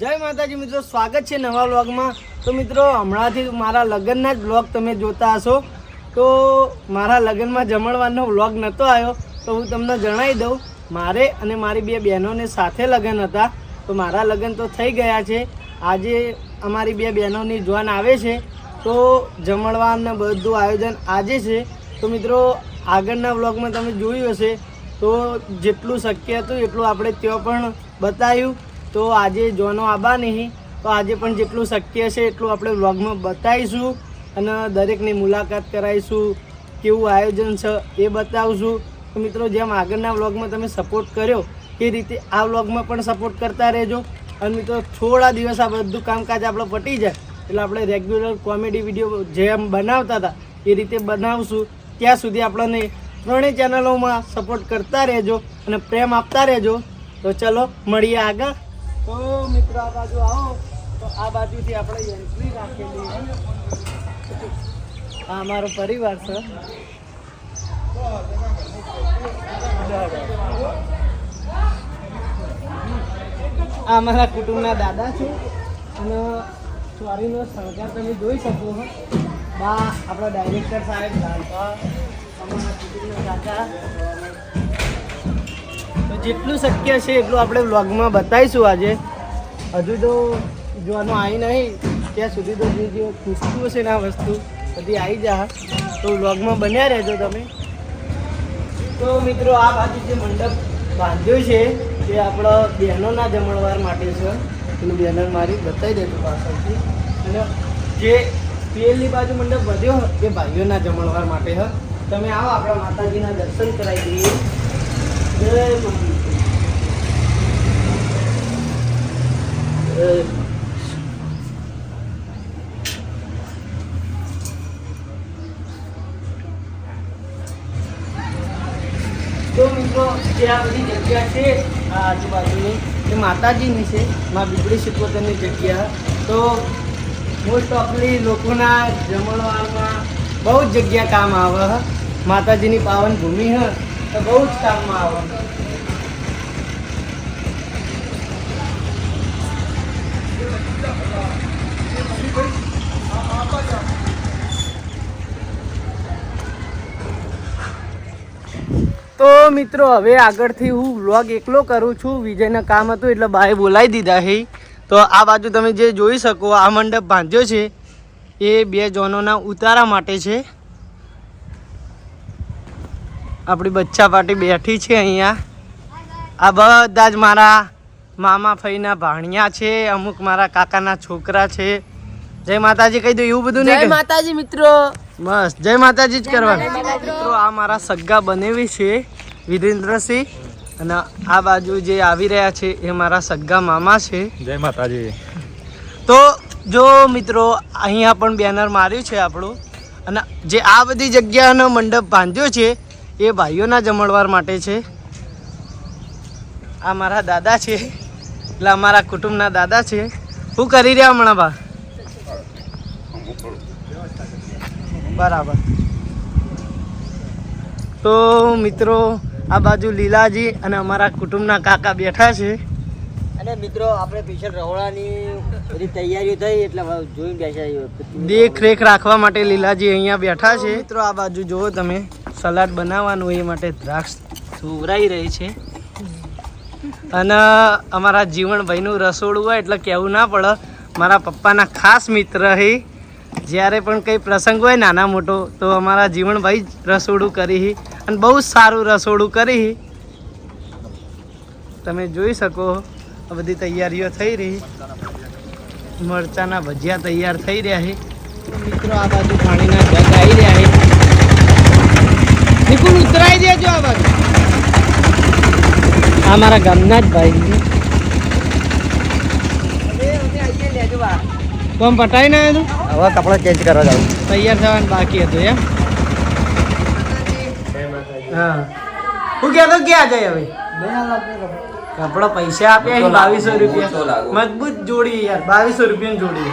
જય માતાજી મિત્રો, સ્વાગત છે નવા વ્લોગમાં. તો મિત્રો, હમણાંથી મારા લગ્નના જ વ્લોગ તમે જોતા હશો. તો મારા લગ્નમાં જમણવારનો વ્લોગ નહોતો આવ્યો, તો હું તમને જણાવી દઉં. મારે અને મારી બે બહેનોને સાથે લગ્ન હતા. તો મારા લગ્ન તો થઈ ગયા છે. આજે અમારી બે બહેનોની જોન આવે છે. તો જમણવારને બધું આયોજન આજે છે. તો મિત્રો, આગળના વ્લોગમાં તમે જોયું હશે. તો જેટલું શક્ય હતું એટલું આપણે ત્યાં પણ બતાવ્યું. તો આજે જોનો આબા નહીં. તો આજે પણ જેટલું શક્ય છે એટલું આપણે વ્લોગમાં બતાવીશું અને દરેકની મુલાકાત કરાવીશું, કેવું આયોજન છે એ બતાવશું. તો મિત્રો, જેમ આગળના વ્લોગમાં તમે સપોર્ટ કર્યો, એ રીતે આ વ્લોગમાં પણ સપોર્ટ કરતા રહેજો. અને મિત્રો, થોડા દિવસ આ બધું કામકાજ આપણે પટી જાય, એટલે આપણે રેગ્યુલર કોમેડી વીડિયો જેમ બનાવતા હતા, એ રીતે બનાવશું. ત્યાં સુધી આપણને ત્રણેય ચેનલોમાં સપોર્ટ કરતા રહેજો અને પ્રેમ આપતા રહેજો. તો ચલો, મળીએ આગળ. તો મિત્રો, આ બાજુ આવો. તો આ બાજુથી આપણે એન્ટ્રી રાખેલી આ અમારો પરિવાર છે. આ અમારા કુટુંબના દાદા છે. અને ચોરીનો શણગાર તમે જોઈ શકો છો. બા, આપણા ડાયરેક્ટર સાહેબ અમારા કુટુંબના તો જેટલું શક્ય છે એટલું આપણે વ્લોગમાં બતાવીશું આજે. હજુ તો જોવાનું આવી નહીં. ત્યાં સુધી તો જે જે પૂછતું હશે ને આ વસ્તુ, બધી આવી જા. તો વ્લોગમાં બન્યા રહેજો તમે. તો મિત્રો, આ બાજુ જે મંડપ બાંધ્યો છે, તે આપણા બહેનોના જમણવાર માટે છે. એનું બેનર મારી બતાવી દેજો પાછળથી. અને જે પેલી બાજુ મંડપ વધ્યો એ ભાઈઓના જમણવાર માટે હ. તમે આવો, આપણા માતાજીના દર્શન કરાવી દઈએ. જય માતાજી. જય તો મિત્રો, જે બધી જગ્યા છે આ આજુબાજુની માતાજીની છે, માં બીબડી સિત્વતરની જગ્યા. તો મોસ્ટ ઓફલી લોકોના જમણવારમાં બહુ જ જગ્યા કામ આવે માતાજીની પાવન ભૂમિ હ, તો બહુ જ કામમાં આવે. તો મિત્રો હવે આગળથી હું વ્લોગ એકલો કરું છું. વિજયના કામ હતું એટલે બાએ બોલાવી દીધા હે. તો આ બાજુ તમે જે જોઈ શકો આ મંડપ બાંધ્યો છે એ બે જોનોના ઉતારા માટે છે. આપણી બચ્ચા પાર્ટી બેઠી છે અહીંયા. આ બધા જ મારા મામા ફઈના ભાણિયા છે અમુક મારા કાકાના છોકરા છે. જય માતાજી કહી દો એવું બધું નહીં જય માતાજી મિત્રો. બસ જય માતાજી જ કરવાનું. મિત્રો. આ મારા સગ્ગા બનેવી છે. વિરેન્દ્રસિંહ. અને આ બાજુ જે આવી રહ્યા છે એ મારા સગ્ગા મામા છે. જય માતાજી. તો જો મિત્રો અહીંયા પણ બેનર માર્યું છે આપણું. અને જે આ બધી જગ્યાનો મંડપ બાંધ્યો છે એ ભાઈઓના જમણવાર માટે છે. આ મારા દાદા છે. એટલે અમારા કુટુંબના દાદા છે. શું કરી રહ્યા હમણાં બા? બરાબર. તો મિત્રો આ બાજુ લીલાજી અને અમારા કુટુંબના કાકા બેઠા છે. અને મિત્રો આપણે પીછળ રહોડાની બધી તૈયારીઓ થઈ એટલે જોઈને બેસા દેખરેખ રાખવા માટે લીલાજી અહીંયા બેઠા છે. મિત્રો આ બાજુ જુઓ તમે સલાડ બનાવવાનું એ માટે દ્રાક્ષ સુવરાઈ રહી છે. અને અમારા જીવણભાઈનું રસોડું હોય એટલે કહેવું ના પડે. મારા પપ્પાના ખાસ મિત્ર હે. જ્યારે પણ કંઈ પ્રસંગ હોય નાના મોટો, તો અમારા જીવણભાઈ જ રસોડું કરી અને બહુ સારું રસોડું કરી તમે જોઈ શકો આ બધી તૈયારીઓ થઈ રહી મરચાના ભજીયા તૈયાર થઈ રહ્યા છે મિત્રો, આ બાજુ પાણીના જગ આવી રહ્યા છે નિકુલ, ઉતરાઈ દેજો આ બાજુ. આ મારા ગામના જ ભાઈ છે કોમ પટાઈ ના હતું હવે કપડા ચેન્જ કરવા જાવ તૈયાર થવાનું બાકી હતું એમ? હા. હું કહેતો ક્યાં જાય હવે? કપડા પૈસા આપ્યા બાવીસો રૂપિયા. મજબૂત જોડી યાર બાવીસો રૂપિયાની જોડી.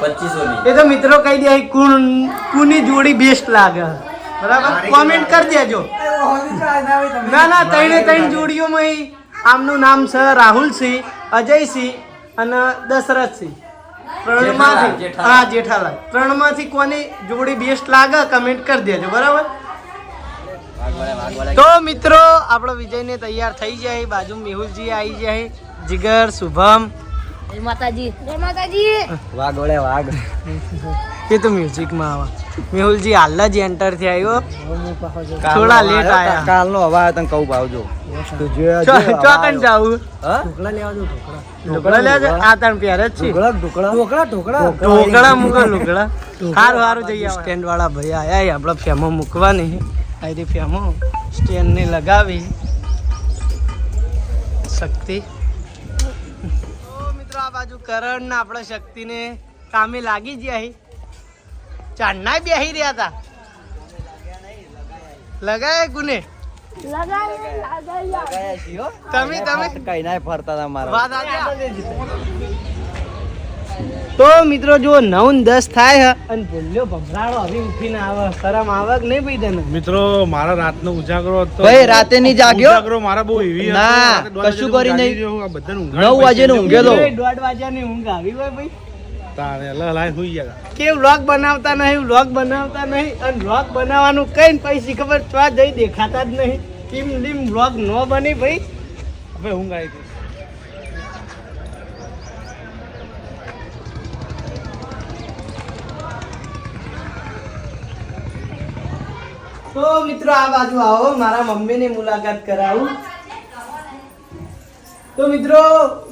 પચીસો ની એ તો મિત્રો કહી દે કુણ કુની જોડી બેસ્ટ લાગે. બરાબર? કોમેન્ટ કરી દેજો. ના ના ત્રણે ત્રણ જોડીઓમાં આમનું નામ છે રાહુલસિંહ અજયસિંહ અને દશરથસિંહ. ત્રણમાંથી. હા જેઠાલાલ. ત્રણમાંથી કોની જોડી બેસ્ટ લાગે કમેન્ટ કરી દેજો બરાબર? તો મિત્રો આપણો વિજયને તૈયાર થઈ જાય. બાજુ મેહુલજી આવી જાય. જીગર શુભમ. જય માતાજી. જય માતાજી. વાઘવાળા વાઘ. એ તો મ્યુઝિકમાં આવે. મેહુલજી હાલ જ એન્ટર થયા થોડા લેટ આયા. હવા તને કહું ભાવજો. ચોકન જાવું? હા? ઢોકળા લેજો આ તણ પહેરે જ છે. ઢોકળા ઢોકળા. ઢોકળા ઢોકળા. ઢોકળા મૂકો ઢોકળા. સારું સારું જઈએ સ્ટેન્ડ વાળા ભાઈ આયા. આપણે ફેમો મૂકવાની. આઈ ફેમો સ્ટેન્ડ ને લગાવી. શક્તિ. મિત્રો આ બાજુ કરણ ને આપણે શક્તિને કામે લાગી ગયા હી. ચાંદના બેહી રહ્યા હતા લગાય ગુને. તમે તમે કઈ ના ફરતા હતા મારા આવી તો મિત્રો જો નવ દસ થાય હે. અને ભૂલ્યો હવે ઉઠીને આવે. શરમ આવે કે નહીં ભાઈ તને મિત્રો મારા રાતનો ઉજાગરો હતો. ભાઈ, રાતે નહીં જાગ્યો? ઉજાગરો મારા બહુ એવી ના, કશું કરી નહીં. નવ વાગે નું ઊંઘેલો દોઢ દોઢ વાગ્યાની ઊંઘ આવી હોય ભાઈ. તારે લ- લાઈ ગયા. કે વ્લોગ બનાવતા નહીં વ્લોગ બનાવતા નહીં. અને વ્લોગ બનાવવાનું કઈ પૈસી ખબર ચા જઈ દેખાતા જ નહીં. ટીમ લીમ વ્લોગ ન બની ભાઈ. હવે ઊંઘ આવી ગઈ તો મિત્રો આ બાજુ આવો, મારા મમ્મીની મુલાકાત કરાવું. તો મિત્રો,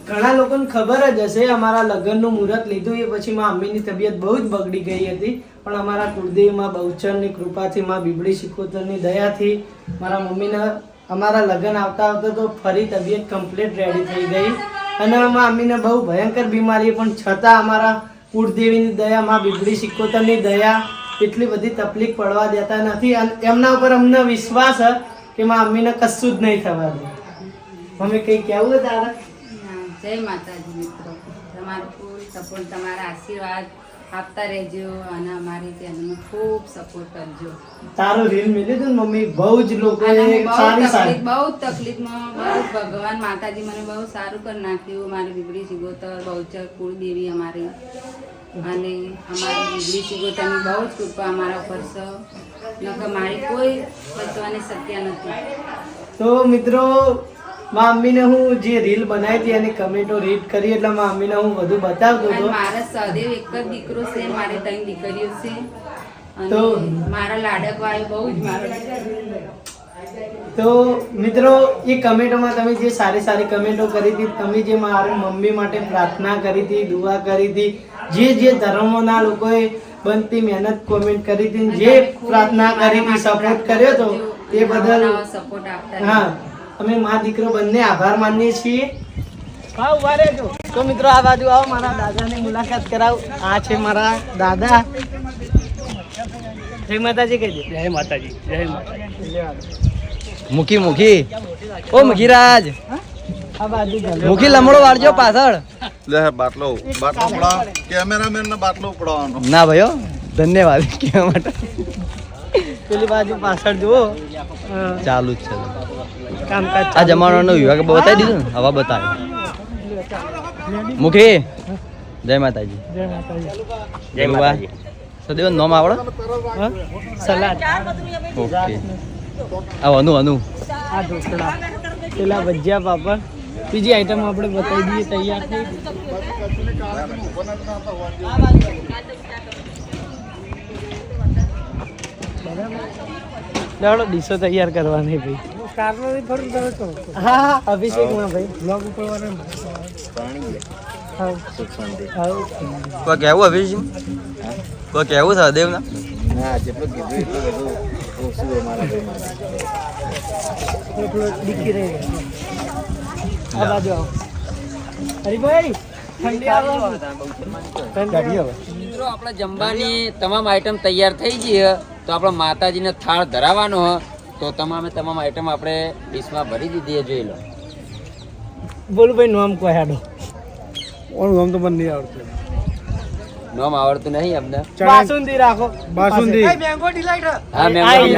ઘણા લોકોને ખબર જ હશે, અમારા લગ્નનું મુહૂર્ત લીધું એ પછી મારા મમ્મીની તબિયત બહુ જ બગડી ગઈ હતી. પણ અમારા કુળદેવીમાં, બહુચરની કૃપાથી, માં બીબડી શિકોતરની દયાથી, મારા મમ્મીને, અમારા લગ્ન આવતા આવતા તો ફરી તબિયત કમ્પ્લીટ રેડી થઈ ગઈ. અને અમારા મમ્મીને બહુ ભયંકર બીમારી પણ છતાં અમારા કુળદેવીની દયા, માં બીબડી શિકોતરની દયા એટલી બધી તકલીફ પડવા દેતા નથી. અને એમના ઉપર અમને વિશ્વાસ કે મારા મમ્મીને કશું જ નહીં થવા દે. મમ્મી કંઈ કહેવું છે તારા? જય માતાજી મિત્રો. તમારો ફૂલ સપોર્ટ તમારા આશીર્વાદ આપતા રહેજો અને અમારી ત્યાં ખૂબ સપોર્ટ કરજો. તારો રીલ મિલી તું મમ્મી બહુ જ લોકો સારી સારી. બહુ તકલીફમાં બહુ ભગવાન માતાજી મને બહુ સારું કરી નાખ્યું. મારી બીબડી સિગોતર બહુચર કુળદેવી અમારી. અને અમારી બીબડી તમે બહુ જ કૃપા અમારા ઉપર છે. નકર મારી કોઈ બચવાની શક્ય નથી. તો મિત્રો મામીને હું જે રીલ બનાવી હતી એની કમેન્ટો રીડ કરી એટલે મામીને હું બધું બતાવતો હતો. મારા સહદેવ એક જ દીકરો છે મારે ત્રણ દીકરીઓ છે. તો- મારા લાડકવાય બહુ જ મારો તો મિત્રો એ કમેન્ટોમાં તમે જે સારી સારી કમેન્ટો કરી હતી તમે જે મારી મમ્મી માટે પ્રાર્થના કરી હતી દુઆ કરી હતી જે જે ધર્મોના લોકોએ બનતી મહેનત કોમેન્ટ કરી હતી જે પ્રાર્થના કરી હતી સપોર્ટ કર્યો હતો તે બદલ હા અમે મા દીકરો બંને આભાર માનીએ છીએ. હા ઊભા રહેજો. તો મિત્રો આ બાજુ આવો મારા દાદાની મુલાકાત કરાવ. આ છે મારા દાદા. જય માતાજી કહી દે. જય માતાજી જય માતાજી. મુખી મુખી ઓ મુખીરાજ. મુખી લમડો વાળજો પાછળ. લે બાટલો બાટલો પડાવ કેમેરામેન ને બાટલો પડાવવાનો ના ભાઈઓ ધન્યવાદ કહેવા માટે. પેલી બાજુ પાછળ જુઓ. ચાલુ જ છે. કામકાજ આ ચાલુ જમાનાનો વિભાગ બતાવી દીધું ને હવા બતાવી. મુખી જય માતાજી. જય માતાજી. જય માતાજી સદેવ નામ આવડે? સલાડ. ઓકે. આ અનુ અનુ આ ઢોકળા. પેલા ભજીયા પાપડ. બીજી આઈટમ આપણે બતાવી દઈએ તૈયાર થઈ. ચાલો ડીશો તૈયાર કરવાની ભાઈ. હા હા અભિષેકમાં ભાઈ. બ્લોગ ઉપર કોઈ કેવું અભિષેક? કોઈ ના જેટલું કીધું એટલું બધું ઓછું ભાઈ આ બાજુ આવો. હરીભાઈ મિત્રો આપણે જમવાની તમામ આઈટમ તૈયાર થઈ ગઈ છે. તો આપણે માતાજીને થાળ ધરાવવાનો તો તમામે તમામ આઈટમ આપણે ડીશમાં ભરી દીધી જોઈ લો. બોલ ભાઈ નામ કોઈ હાડો. ઓનું નામ તો મને નહીં આવડતું. નામ આવડતું નહીં અમને બાસુંદી રાખો. બાસુંદી. મેંગો ડિલાઈટ હા,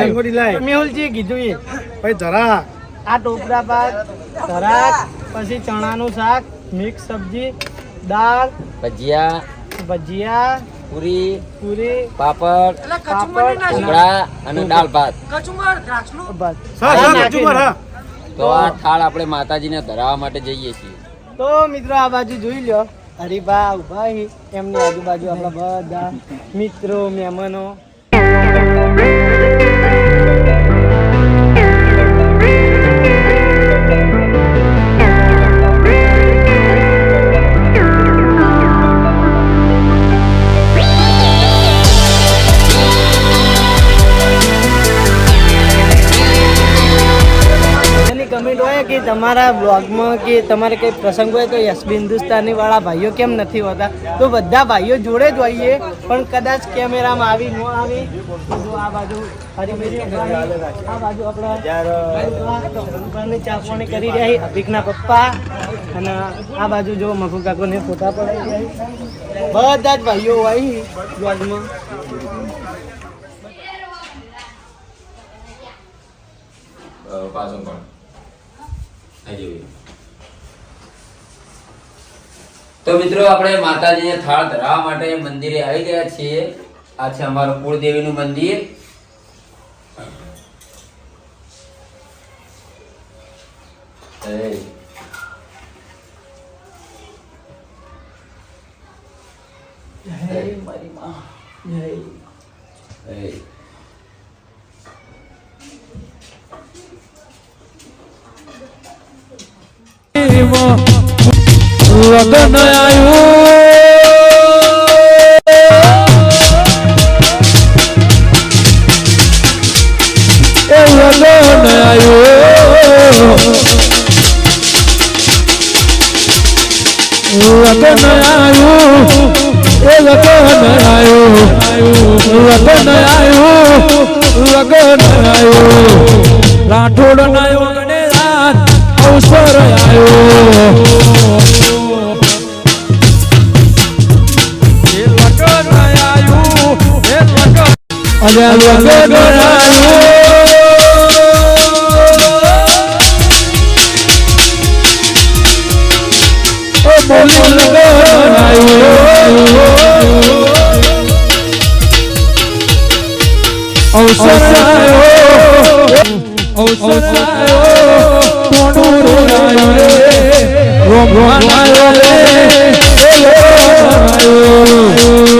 mango delight. મેહુલજી કીધું એ. ભાઈ ધરા. આ ટોપરા ભાત ખરાક પછી ચણાનું શાક મિક્સ સબ્જી દાળ ભજીયા ભજીયા પૂરી પૂરી પાપડ પાપડ ઢોકળા. અને દાળ ભાત. કચુંબર હા. તો આ થાળ આપણે માતાજીને ધરાવવા માટે જઈએ છીએ. તો મિત્રો આ બાજુ જોઈ લ્યો હરિભા ઊભા. એમની આજુબાજુ આપણા બધા મિત્રો મહેમાનો. કમેન્ટ હોય કે તમારા બ્લોગમાં કે તમારે કંઈ પ્રસંગ હોય તો એસબી હિન્દુસ્તાની વાળા ભાઈઓ કેમ નથી હોતા? તો બધા ભાઈઓ જોડે જ હોઈએ પણ કદાચ કેમેરામાં આવી ન આવી. તો જો આ બાજુ હરિભાઈ છોકરાની, આ બાજુ આપણા ચા પાણી કરી રહ્યા છે અભિકના પપ્પા. અને આ બાજુ જો મફુ કાકોને ફોટા પડાવી રહ્યા છે. બધા જ ભાઈઓ હોય બ્લોગમાં. તો મિત્રો, આપણે માતાજીને થાળ ધરાવવા માટે મંદિરે આવી ગયા છીએ. આ છે અમારું કુળદેવીનું મંદિર. લગન આવ્યું. લગન આવ્યું લગન આવ્યું. લગન આવ્યું લગન આવ્યું. લગન આવ્યું. રાઠોડ આવ્યો ગણેશ અવસર અરે આવ્યું ઓ બોલી લગન આવ્યું અવસર આવ્યો અવસર આવ્યો કોણું આવ્યો રે રોમવાન આવ્યો રે આવ્યો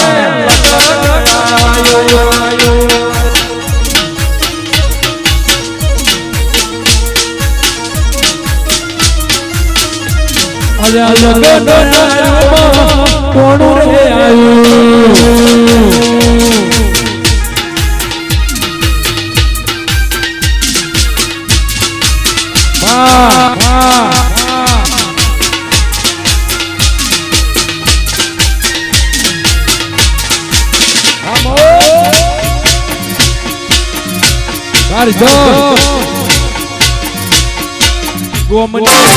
અરે લગન આયો કોણ રે આવ્યું કારજો ગોમની